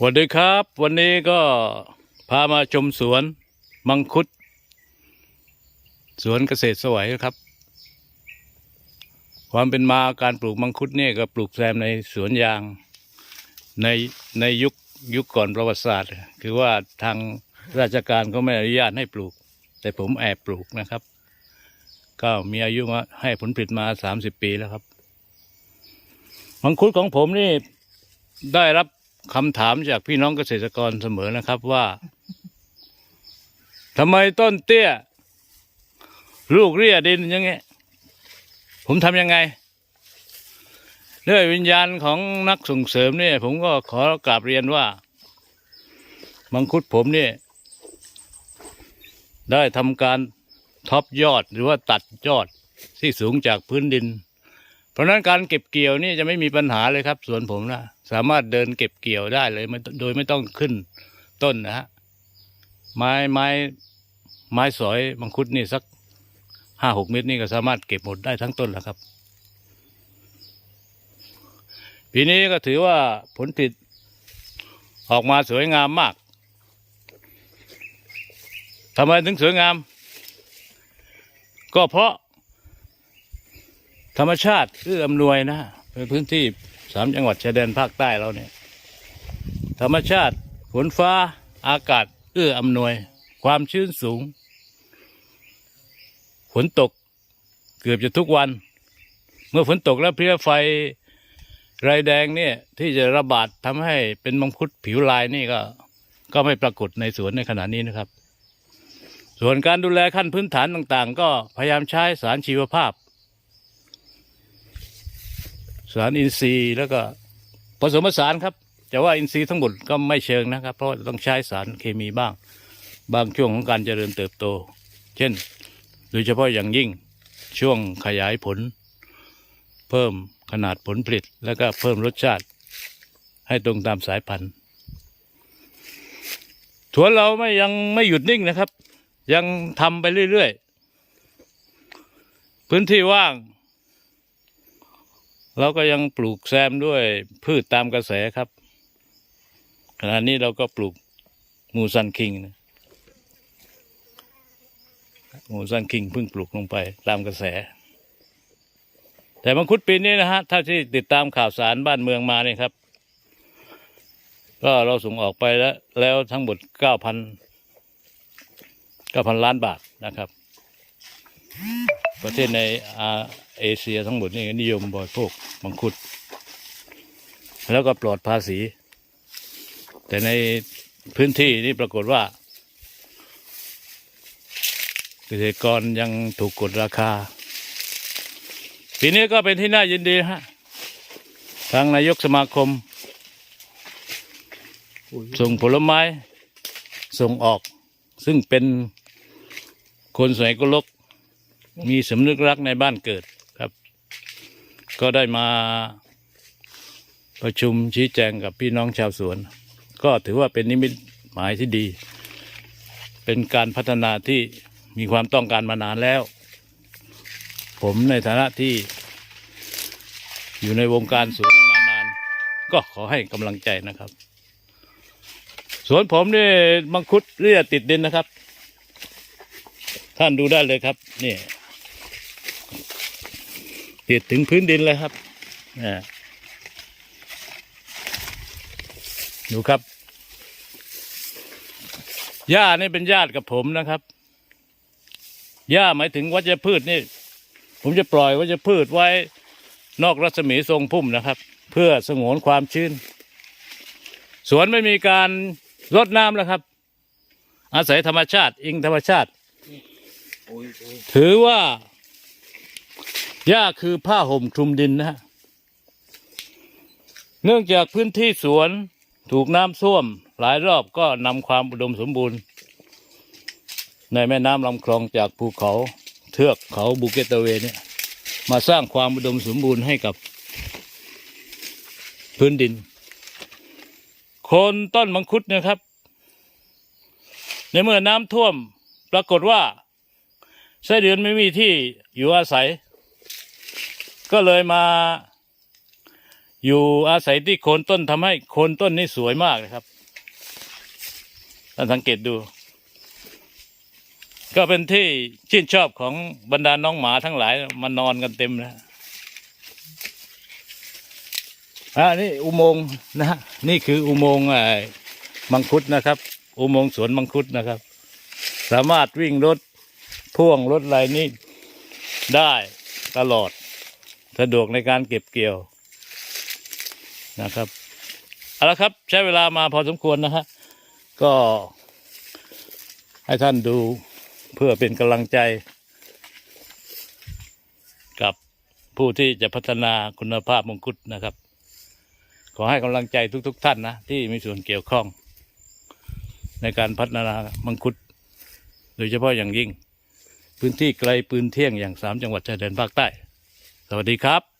สวัสดีครับ วันนี้ก็พามาชมสวนมังคุด สวนเกษตรสวัยครับ ความเป็นมาการปลูกมังคุดเนี่ยก็ปลูกแซมในสวนยางในในยุคยุคก่อนประวัติศาสตร์ คือว่าทางราชการเขาไม่อนุญาตให้ปลูก แต่ผมแอบปลูกนะครับ ก็มีอายุมาให้ผลผลิตมาสามสิบปีแล้วครับ มังคุดของผมนี่ได้รับ คำถามจากพี่น้องเกษตรกรเสมอนะครับว่าทำไมต้นเตี้ย ลูกเรียดินอย่างเงี้ยผมทำยังไงด้วยวิญญาณของนักส่งเสริมเนี่ย ผมก็ขอกราบเรียนว่า มังคุดผมเนี่ย ได้ทำการท็อปยอดหรือว่าตัดยอดที่สูงจากพื้นดิน เพราะนั้นการเก็บเกี่ยวนี่จะไม่มีปัญหาเลยครับสวนผมนะ สามารถเดินเก็บเกี่ยวได้เลยโดยไม่ต้องขึ้นต้นนะฮะไม้ไม้ไม้สอยมังคุดนี่สักห้าหกเมตรนี่ก็สามารถเก็บหมดได้ทั้งต้นแล้วครับ ปีนี้ก็ถือว่าผลผลิตออกมาสวยงามมากทำไมถึงสวยงาม ก็เพราะธรรมชาติเอื้ออำนวยนะเป็นพื้นที่ สามจังหวัดชายแดนภาคใต้เราเนี่ย ธรรมชาติฝนฟ้าอากาศเอื้ออำนวย ความชื้นสูง ฝนตกเกือบจะทุกวัน เมื่อฝนตกแล้วเพลี้ยไฟไรแดงเนี่ย ที่จะระบาดทำให้เป็นมังคุดผิวลายนี่ก็ ก็ไม่ปรากฏในสวนในขณะนี้นะครับ ส่วนการดูแลขั้นพื้นฐานต่างๆ ก็พยายามใช้สารชีวภาพ สารอินทรีย์แล้วก็ผสมผสานครับ แต่ว่าอินทรีย์ทั้งหมดก็ไม่เชิงนะครับ เพราะต้องใช้สารเคมีบ้าง บางช่วงของการเจริญเติบโต เช่น โดยเฉพาะอย่างยิ่งช่วงขยายผล เพิ่มขนาดผลผลิต แล้วก็เพิ่มรสชาติ ให้ตรงตามสายพันธุ์สวนเราไม่ยังไม่หยุดนิ่งนะครับ ยังทำไปเรื่อยๆ พื้นที่ว่าง เราก็ยังปลูกแซมด้วยพืชตามกระแสครับ ขณะนี้เราก็ปลูกมูซันคิงนะมูซันคิงเพิ่งปลูกลงไปตามกระแส แต่มังคุดปีนี้นะฮะถ้าที่ติดตามข่าวสารบ้านเมืองมาเนี่ยครับ ก็เราส่งออกไปแล้ว แล้วทั้งหมดเก้าพันเก้าพันล้านบาทนะครับ ประเทศในอา เอเชียทั้งหมดนี่นิยมบริโภคมังคุด แล้วก็ปลอดภาษี แต่ในพื้นที่นี่ปรากฏว่าเกษตรกรยังถูกกดราคา ปีนี้ก็เป็นที่น่ายินดีฮะทางนายกสมาคม ส่งผลไม้ส่งออก ซึ่งเป็นคนสวยกุลกมีสำนึกรักในบ้านเกิด ก็ได้มาประชุมชี้แจงกับพี่น้องชาวสวน ก็ถือว่าเป็นนิมิตหมายที่ดี เป็นการพัฒนาที่มีความต้องการมานานแล้ว ผมในฐานะที่ อยู่ในวงการสวนมานาน ก็ขอให้กำลังใจนะครับสวนผมนี่มังคุดเรียติดดินนะครับ ท่านดูได้เลยครับ นี่ ติดถึงพื้นดินเลยครับอ่ดูครับหญ้านี่เป็นญาติกับผมนะครับหญ้าหมายถึงวัชพืชนี่ ผมจะปล่อยวัชพืชไว้นอกรัศมีทรงพุ่มนะครับ เพื่อสงวนความชื้น สวนไม่มีการรดน้ำแล้วครับ อาศัยธรรมชาติ อิงธรรมชาติ ถือว่า หญ้าคือผ้าห่มคลุมดินนะฮะเนื่องจากพื้นที่สวนถูกน้ำท่วม หลายรอบก็นำความอุดมสมบูรณ์ ในแม่น้ำลำคลองจากภูเขาเทือกเขาบูเกตเวเนี่ยมาสร้างความอุดมสมบูรณ์ให้กับพื้นดิน คนต้นมังคุดเนะครับ ในเมื่อน้ำท่วมปรากฏว่าไส้เดือนไม่มีที่อยู่อาศัย ก็เลยมา อยู่อาศัยที่โคนต้นทำให้โคนต้นนี่สวยมากนะครับท่านสังเกตดู ก็เป็นที่ชื่นชอบของบรรดาน้องหมาทั้งหลายมานอนกันเต็มนะอ่านี่อุโมงค์นะฮะนี่คืออุโมงค์ไอ้มังคุดนะครับ อุโมงค์สวนมังคุดนะครับ สามารถวิ่งรถพ่วงรถอะไรนี่ได้ตลอด สะดวกในการเก็บเกี่ยวนะครับเอาละครับใช้เวลามาพอสมควรนะฮะก็ให้ท่านดูเพื่อเป็นกำลังใจ กับผู้ที่จะพัฒนาคุณภาพมงคุดนะครับ ขอให้กำลังใจทุกๆท่านนะ ที่มีส่วนเกี่ยวข้อง ในการพัฒนามังคุดโดยเฉพาะอย่างยิ่ง พื้นที่ไกลปืนเที่ยงอย่างสามจังหวัดชายแดนภาคใต้ สวัสดีครับ